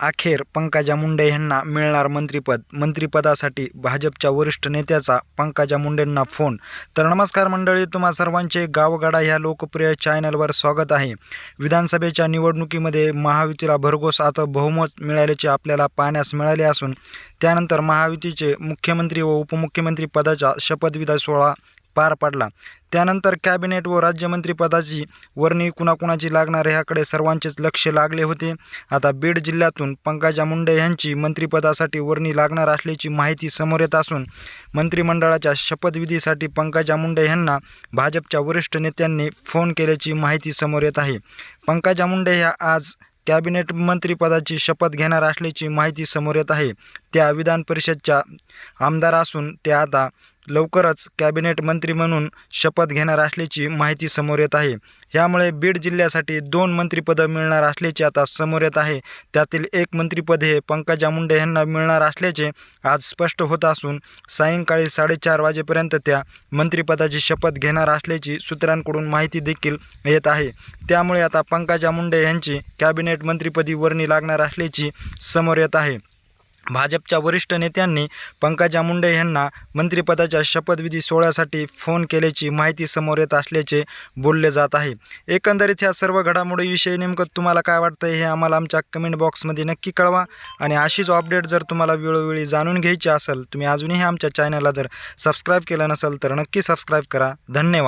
अखेर पंकजा मुंडे यांना मिळणार मंत्रिपद. मंत्रिपदासाठी भाजपच्या वरिष्ठ नेत्याचा पंकजा मुंडेंना फोन. तर नमस्कार मंडळी तुम्हा सर्वांचे गावगाडा ह्या लोकप्रिय चॅनलवर स्वागत आहे. विधानसभेच्या निवडणुकीमध्ये महायुतीला भरघोस आता बहुमत मिळाल्याचे आपल्याला पाहण्यास मिळाले असून त्यानंतर महायुतीचे मुख्यमंत्री व उपमुख्यमंत्री पदाचा शपथविधी सोहळा पार पडला. त्यानंतर कॅबिनेट व राज्यमंत्रीपदाची वर्णी कुणाकुणाची लागणार ह्याकडे सर्वांचेच लक्ष लागले होते. आता बीड जिल्ह्यातून पंकजा मुंडे यांची मंत्रिपदासाठी वर्णी लागणार असल्याची माहिती समोर येत असून मंत्रिमंडळाच्या शपथविधीसाठी पंकजा मुंडे यांना भाजपच्या वरिष्ठ नेत्यांनी फोन केल्याची माहिती समोर येत आहे. पंकजा मुंडे ह्या आज कॅबिनेट मंत्रिपदाची शपथ घेणार असल्याची माहिती समोर येत आहे. त्या विधान परिषदच्या आमदार असून त्या आता लवकरच कॅबिनेट मंत्री म्हणून शपथ घेणार असल्याची माहिती समोर येत आहे. यामुळे बीड जिल्ह्यासाठी दोन मंत्रिपदं मिळणार असल्याचे आता समोर येत आहे. त्यातील एक मंत्रिपद हे पंकजा मुंडे यांना मिळणार असल्याचे आज स्पष्ट होत असून सायंकाळी साडेचार वाजेपर्यंत त्या मंत्रिपदाची शपथ घेणार असल्याची सूत्रांकडून माहिती देखील येत आहे. त्यामुळे आता पंकजा मुंडे यांची कॅबिनेट मंत्रिपदी वर्णी लागणार असल्याची समोर येत आहे. भाजपच्या वरिष्ठ नेत्यांनी पंकजा मुंडे यांना मंत्रिपदाच्या शपथविधी सोहळ्यासाठी फोन केल्याची माहिती समोर येत असल्याचे बोलले जात आहे. एकंदरीत ह्या सर्व घडामोडीविषयी नेमकं तुम्हाला काय वाटतं हे आम्हाला आमच्या कमेंट बॉक्समध्ये नक्की कळवा. आणि अशीच अपडेट जर तुम्हाला वेळोवेळी जाणून घ्यायची असेल तुम्ही अजूनही आमच्या चॅनलला जर सबस्क्राईब केलं नसेल तर नक्की सबस्क्राईब करा. धन्यवाद.